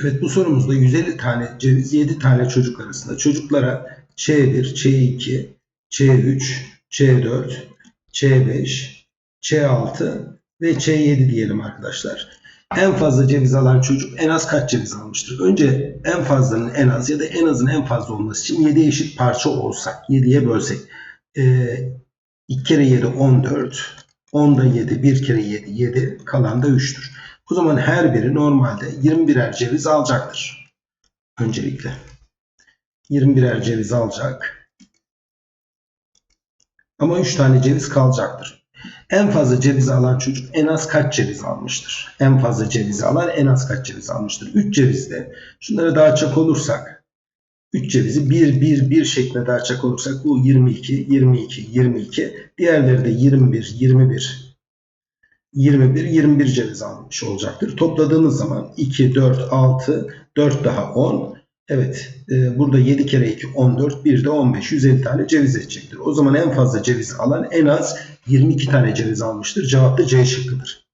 Evet bu sorumuzda 150 tane ceviz 7 tane çocuk arasında çocuklara Ç1, Ç2, Ç3, Ç4, Ç5, Ç6 ve Ç7 diyelim arkadaşlar. En fazla ceviz alan çocuk en az kaç ceviz almıştır? Önce en fazlanın en az ya da en azın en fazla olması için 7 eşit parça olsak, 7'ye bölsek. Ee, 2 kere 7 14, 10'da 7, 1 kere 7 7, kalan da 3'tür. O zaman her biri normalde 21'er ceviz alacaktır. Öncelikle. 21'er ceviz alacak. Ama 3 tane ceviz kalacaktır. En fazla ceviz alan çocuk en az kaç ceviz almıştır? En fazla ceviz alan en az kaç ceviz almıştır? 3 cevizde şunları dağıtacak olursak 3 cevizi 1 1 1 şeklinde dağıtacak olursak bu 22 22 22 diğerleri de 21 21 21, 21 ceviz almış olacaktır. Topladığımız zaman 2, 4, 6, 4 daha 10. Evet e, burada 7 kere 2 14, 1 de 15, 150 tane ceviz edecektir. O zaman en fazla ceviz alan en az 22 tane ceviz almıştır. Cevap da C şıkkıdır.